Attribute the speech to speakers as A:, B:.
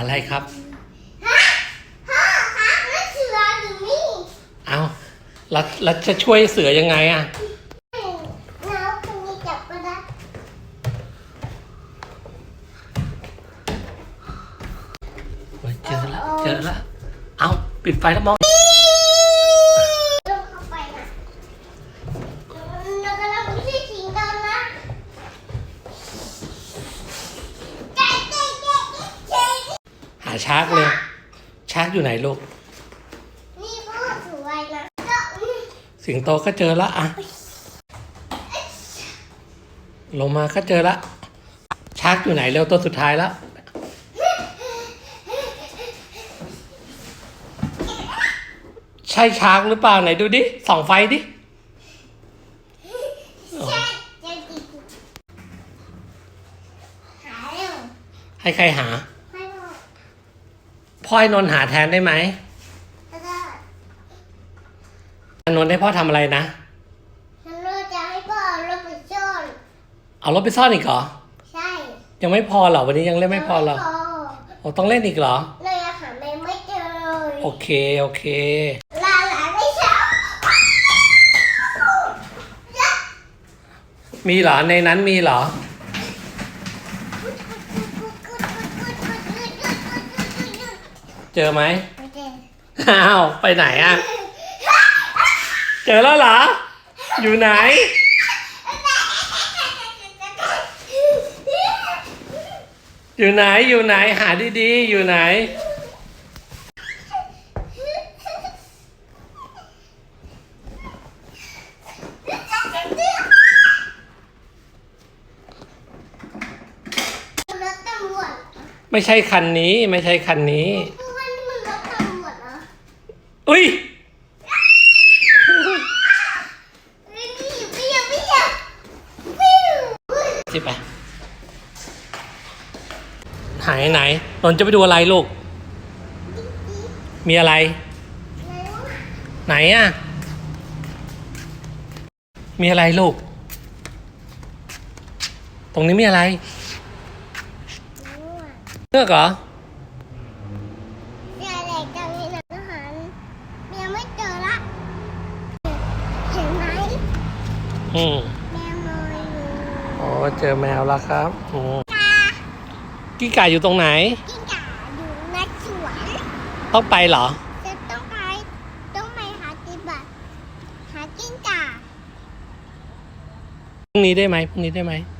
A: อะไรครับ
B: พ่อคะนั่นเสือหรือนี่
A: เอาแล้วแล้วจะช่วยเสือยังไงอะ
B: น้องคนนี้จับก็ได้
A: เฮ้ยเจอแล้วเจอแล้วเอาปิดไฟแล้วมอง
B: ลงเข้าไปนะเรากำลังไม่ใช่สิงโตนะเจ๊เจ๊เจ๊เจ๊
A: หาชาร์กเลย ชาร์กอยู่ไหนลูก
B: นี่พ่อสวยนะก็อืม
A: สิงโตก็เจอละอะลงมาก็เจอละชาร์กอยู่ไหนเร็วตัวสุดท้ายแล้วใช่ช้างหรือเปล่าไหนดูดิส่องไฟดิ
B: ใช่เจ๊ดิหาเร็ว
A: ให้ใครหา
B: ให้ พ่อ
A: พ่อให้นนท์หาแทนได้ไหม
B: แล้วก็
A: นนท์ให้พ่อทำอะไรนะ
B: ฉันรู้จะให้พ่อเอารถไปซ่อน
A: เอารถไปซ่อนอีกเหรอ
B: ใช่
A: ยังไม่พอเหรอวันนี้ยังเล่นไม่พอเหรอ
B: ยังไม่พอ
A: โอ้ต้องเล่นอีกเหรอ
B: เลยอาหารไม่ไม่เจอเลย
A: โอเค โอเค
B: ลาหลานไม่ชอบ
A: มีเหรอในนั้นมีเหรอ เจอไหม
B: ไม่เจอ
A: อ้าวไปไหนอะเจอแล้วเหรอ อยู่ไหน อยู่ไหนอยู่ไหนหาดีๆ อยู่ไหน
B: รถตำรวจ
A: ไม่ใช่คันนี้ไม่ใช่คันนี้
B: เพราะว่านี่มันรถตำรวจเหรอ
A: อุ้ย
B: นี่นี่วิ่งวิ่งวิ่ง
A: สิไปหายไหนนนท์จะไปดูอะไรลูก มีอะไร ไหนอะมีอะไรลูก ตรงนี้มีอะไรเลือกเหรอ
B: เนี่ยเด็กจังนี่นะอาหารยังไม่เจอละเห็นไหม
A: อืม
B: แมวน้อยอยู่
A: อ๋อเจอแมวแล้วครับอืม
B: กา
A: กิ้งก่าอยู่ตรงไหน
B: กิ้งก่าอยู่ในสวน
A: ต้องไปเหรอ
B: จะต้องไปต้องไปหาจิบัตหากิ้งก่า
A: พรุ่งนี้ได้ไหมพรุ่งนี้ได้ไหม
B: ไ